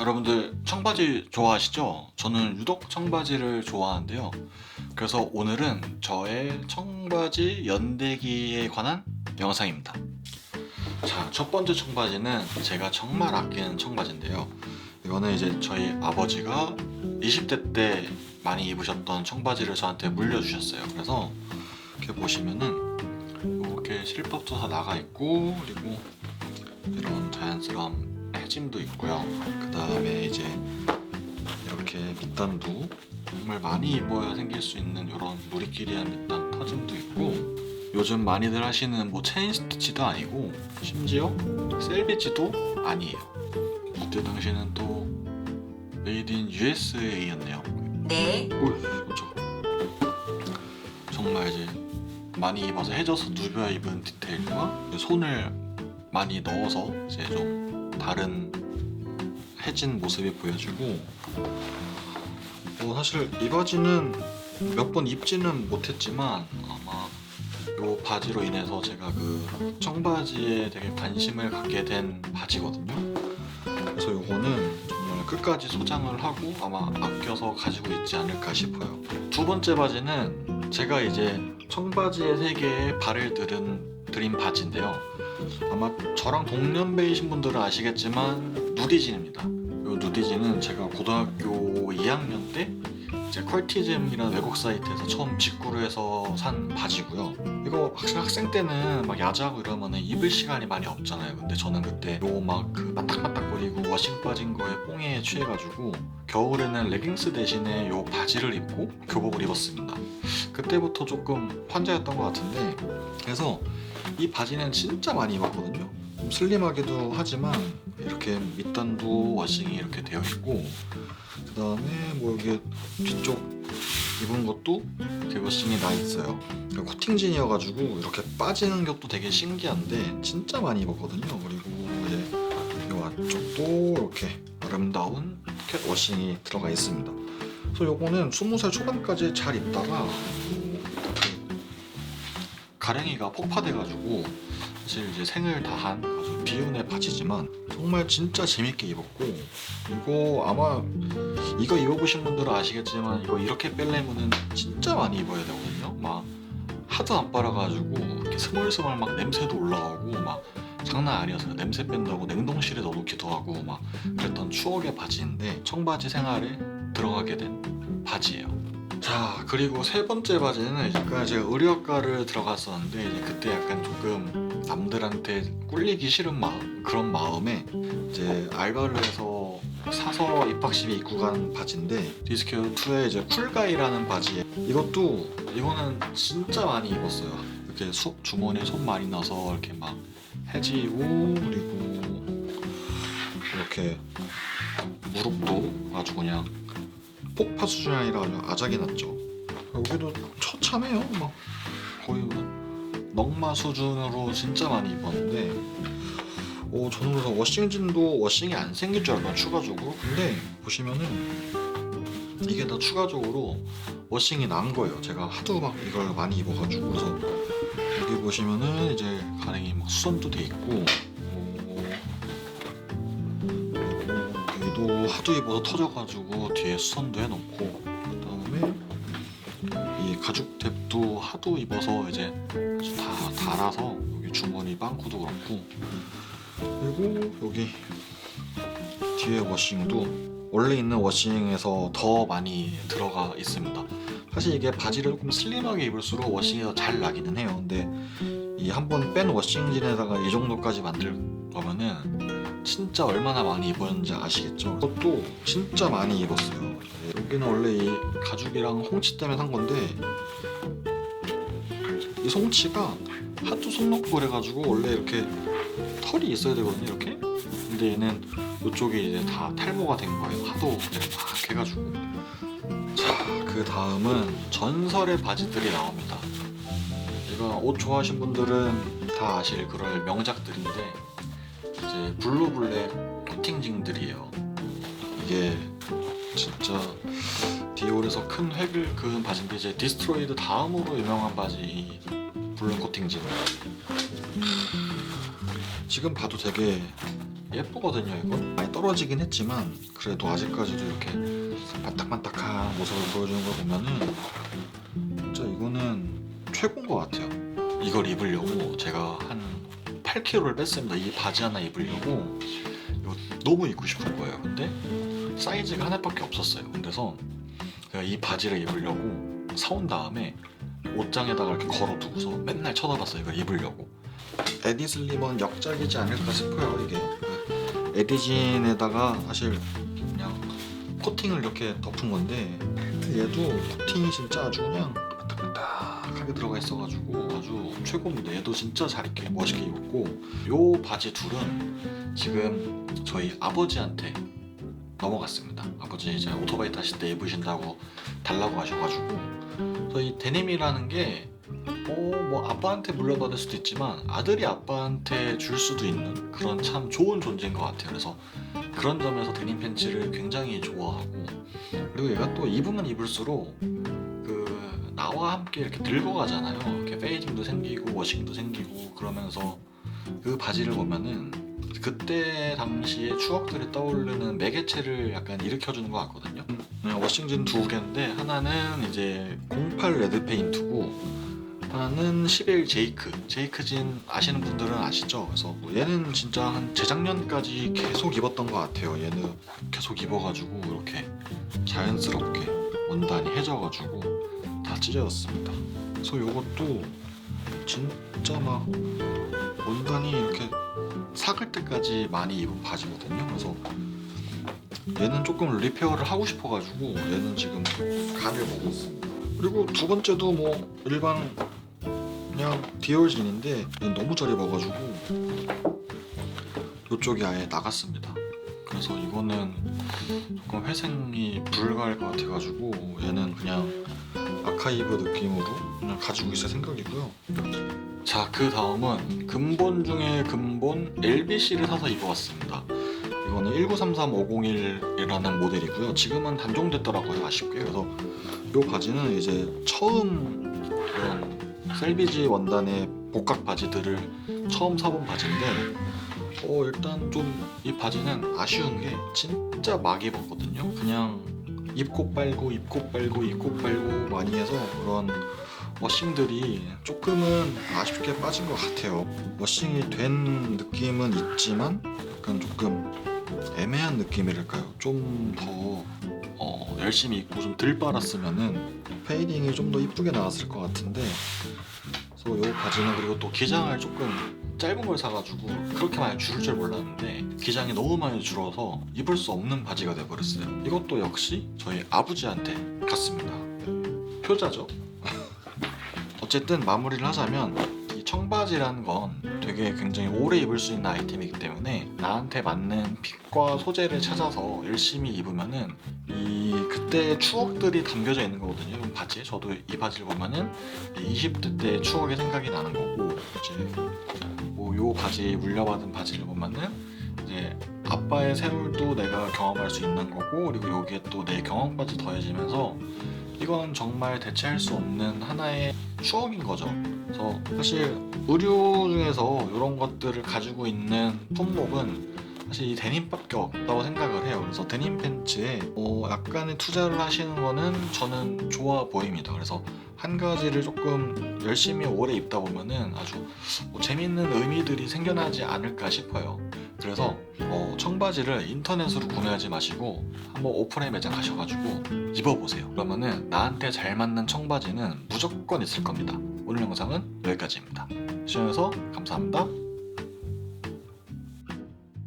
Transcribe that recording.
여러분들 청바지 좋아하시죠? 저는 유독 청바지를 좋아하는데요. 그래서 오늘은 저의 청바지 연대기에 관한 영상입니다. 자, 첫 번째 청바지는 제가 정말 아끼는 청바지인데요. 이거는 이제 저희 아버지가 20대 때 많이 입으셨던 청바지를 저한테 물려주셨어요. 그래서 이렇게 보시면은 이렇게 실밥도 다 나가 있고 그리고 이런 자연스러운 해짐도 있고요. 그 다음에 이제 이렇게 밑단도 정말 많이 입어야 생길 수 있는 이런 무리끼리한 밑단 터짐도 있고 요즘 많이들 하시는 뭐 체인 스티치도 아니고 심지어 셀비지도 아니에요. 이때 당시에는 또 메이드 인 USA였네요. 네, 오, 그렇죠. 정말 이제 많이 입어서 해져서 누벼 입은 디테일과 손을 많이 넣어서 이제 좀 다른 해진 모습이 보여지고 뭐 사실 이 바지는 몇 번 입지는 못했지만 아마 요 바지로 인해서 제가 그 청바지에 되게 관심을 갖게 된 바지거든요. 그래서 요거는 정말 끝까지 소장을 하고 아마 아껴서 가지고 있지 않을까 싶어요. 두 번째 바지는 제가 이제 청바지의 세계에 발을 들은 들인 바지인데요. 아마 저랑 동년배이신 분들은 아시겠지만 누디진입니다. 이 누디진은 제가 고등학교 2학년 때 이제 컬티즘이라는 외국 사이트에서 처음 직구를 해서 산 바지고요. 이거 학생, 학생 때는 막 야자하고 이러면은 입을 시간이 많이 없잖아요. 근데 저는 그때 요막그 반딱반딱거리고 워싱 빠진 거에 뽕에 취해가지고 겨울에는 레깅스 대신에 요 바지를 입고 교복을 입었습니다. 그때부터 조금 환자였던 것 같은데 그래서 이 바지는 진짜 많이 입었거든요. 좀 슬림하기도 하지만 이렇게 밑단도 워싱이 이렇게 되어 있고 그 다음에 뭐 여기 뒤쪽 입은 것도 이렇게 워싱이 나 있어요. 그러니까 코팅진이어가지고 이렇게 빠지는 것도 되게 신기한데 진짜 많이 입었거든요. 그리고 이제 이 안쪽도 이렇게 아름다운 캣 워싱이 들어가 있습니다. 그래서 요거는 20살 초반까지 잘 입다가 뭐 가랭이가 폭파돼가지고 사실 이제 생을 다한 아주 비운의 바지지만 정말 진짜 재밌게 입었고 이거 아마 이거 입어보신 분들은 아시겠지만 이거 이렇게 뺄려면은 진짜 많이 입어야 되거든요. 막 하도 안 빨아가지고 이렇게 스멀스멀 막 냄새도 올라가고 막 장난 아니었어요 냄새 뺀다고 냉동실에 넣어놓기도 하고 막 그랬던 추억의 바지인데 청바지 생활에 들어가게 된 바지예요 자 그리고 세 번째 바지는 이제 그 제가 의료학과를 들어갔었는데 이제 그때 약간 조금 남들한테 꿀리기 싫은 마음 그런 마음에 이제 알바를 해서 사서 입학식에 입고 간 바지인데 디스케어 2의 이제 쿨가이라는 바지. 이것도 이거는 진짜 많이 입었어요. 이렇게 수, 주머니에 손 많이 넣어서 이렇게 막 해지고 그리고 이렇게 무릎도 아주 그냥 폭파 수준이 아니라 그냥 아작이 났죠. 여기도 처참해요. 막 거의 뭐 넉마 수준으로 진짜 많이 입었는데, 어 저는 그래서 워싱진도 워싱이 안 생길 줄 알았나 추가적으로. 근데 보시면은 이게 다 추가적으로 워싱이 난 거예요. 제가 하도 막 이걸 많이 입어가지고 그래서 여기 보시면은 이제 가랭이 막 수선도 돼 있고. 여기도 하도 입어서 터져가지고 뒤에 수선도 해놓고 그다음에 이 가죽 탭도 하도 입어서 이제 다 달아서 여기 주머니 빵꾸도 그렇고 그리고 여기 뒤에 워싱도 원래 있는 워싱에서 더 많이 들어가 있습니다. 사실 이게 바지를 조금 슬림하게 입을수록 워싱이 더 잘 나기는 해요. 근데 이 한 번 뺀 워싱진에다가 이 정도까지 만들 거면은 진짜 얼마나 많이 입었는지 아시겠죠? 그것도 진짜 많이 입었어요. 여기는 원래 이 가죽이랑 홍치 때문에 산 건데 이 송치가 하도 손 놓고 그래가지고 원래 이렇게 털이 있어야 되거든요 이렇게 근데 얘는 이쪽이 이제 다 탈모가 된 거예요 하도 막 해가지고 자 그 다음은 전설의 바지들이 나옵니다 이거 옷 좋아하시는 분들은 다 아실 그럴 명작들인데 이제 블루블랙 코팅징들이에요. 이게 진짜 디올에서 큰 획을 그은 바지인데 이제 디스트로이드 다음으로 유명한 바지 이 블루 코팅진 지금 봐도 되게 예쁘거든요 이거. 많이 떨어지긴 했지만 그래도 아직까지도 이렇게 반딱반딱한 모습을 보여주는 걸 보면은 진짜 이거는 최고인 것 같아요. 이걸 입으려고 제가 한 8kg를 뺐습니다. 이 바지 하나 입으려고. 이거 너무 입고 싶은 거예요. 근데 사이즈가 하나밖에 없었어요. 그래서 제가 이 바지를 입으려고 사온 다음에 옷장에다가 이렇게 걸어두고서 맨날 쳐다봤어요. 이걸 입으려고. 에디슬림은 역작이지 않을까 싶어요 이게. 그 에디진에다가 사실 그냥 코팅을 이렇게 덮은 건데 얘도 코팅이 진짜 아주 그냥 딱딱하게 들어가 있어가지고 아주 최고입니다 얘도 진짜 잘 입게 멋있게 입었고. 요 바지 둘은 지금 저희 아버지한테 넘어갔습니다. 아버지 이제 오토바이 타실 때 입으신다고 달라고 하셔가지고. 이 데님이라는 게 어, 뭐 아빠한테 물려받을 수도 있지만 아들이 아빠한테 줄 수도 있는 그런 참 좋은 존재인 것 같아요. 그래서 그런 점에서 데님 팬츠를 굉장히 좋아하고. 그리고 얘가 또 입으면 입을수록 그 나와 함께 이렇게 들고 가잖아요. 이렇게 페이징도 생기고 워싱도 생기고 그러면서 그 바지를 보면은 그때 당시의 추억들이 떠오르는 매개체를 약간 일으켜주는 것 같거든요. 음, 워싱진 두 개인데 하나는 이제 08 레드 페인트고 하나는 11 제이크. 제이크진 아시는 분들은 아시죠? 그래서 뭐 얘는 진짜 한 재작년까지 계속 입었던 것 같아요. 얘는 계속 입어가지고 이렇게 자연스럽게 원단이 해져가지고 다 찢어졌습니다. 그래서 이것도 진짜 막 원단이 이렇게 삭을 때까지 많이 입은 바지거든요. 그래서 얘는 조금 리페어를 하고 싶어가지고 얘는 지금 간을 보고 있습니다. 그리고 두 번째도 뭐 일반 그냥 디올진인데 얘는 너무 잘 입어가지고 이쪽이 아예 나갔습니다. 그래서 이거는 조금 회생이 불가할 것 같아가지고 얘는 그냥 아카이브 느낌으로 그냥 가지고 있을 생각이고요. 자, 그 다음은 근본 중에 근본 LBC를 사서 입어왔습니다. 이거는 1933-501이라는 모델이고요. 지금은 단종됐더라고요, 아쉽게. 그래서 이 바지는 이제 처음 그런 셀비지 원단의 복각 바지들을 처음 사본 바지인데, 어, 일단 좀 이 바지는 아쉬운 게 진짜 막 입었거든요. 그냥 입고 빨고, 입고 빨고, 입고 빨고 많이 해서 그런 워싱들이 조금은 아쉽게 빠진 것 같아요. 워싱이 된 느낌은 있지만 약간 조금 애매한 느낌이랄까요? 좀더 어, 열심히 입고 좀 덜 빨았으면은 페이딩이 좀 더 이쁘게 나왔을 것 같은데 그래서 이 바지는 그리고 또 기장을 조금 짧은 걸 사가지고 그렇게 많이 줄을 줄 몰랐는데 기장이 너무 많이 줄어서 입을 수 없는 바지가 돼버렸어요. 이것도 역시 저희 아버지한테 갔습니다. 효자죠. 어쨌든 마무리를 하자면 이 청바지라는 건 되게 굉장히 오래 입을 수 있는 아이템이기 때문에 나한테 맞는 핏과 소재를 찾아서 열심히 입으면은 이 그때의 추억들이 담겨져 있는 거거든요. 이 바지에 저도 이 바지를 보면은 이 20대 때 추억이 생각이 나는 거고 이제 뭐요 바지 물려받은 바지를 보면은 이제 아빠의 세월도 내가 경험할 수 있는 거고 그리고 여기에 또 내 경험까지 더해지면서 이건 정말 대체할 수 없는 하나의 추억인 거죠. 그래서 사실 의류 중에서 이런 것들을 가지고 있는 품목은 사실 이 데님밖에 없다고 생각을 해요. 그래서 데님 팬츠에 어, 약간의 투자를 하시는 거는 저는 좋아 보입니다. 그래서 한 가지를 조금 열심히 오래 입다 보면은 아주 뭐 재밌는 의미들이 생겨나지 않을까 싶어요. 그래서 어, 청바지를 인터넷으로 구매하지 마시고 한번 오프라인 매장 가셔가지고 입어보세요. 그러면은 나한테 잘 맞는 청바지는 무조건 있을 겁니다. 오늘 영상은 여기까지입니다. 시청해주셔서 감사합니다.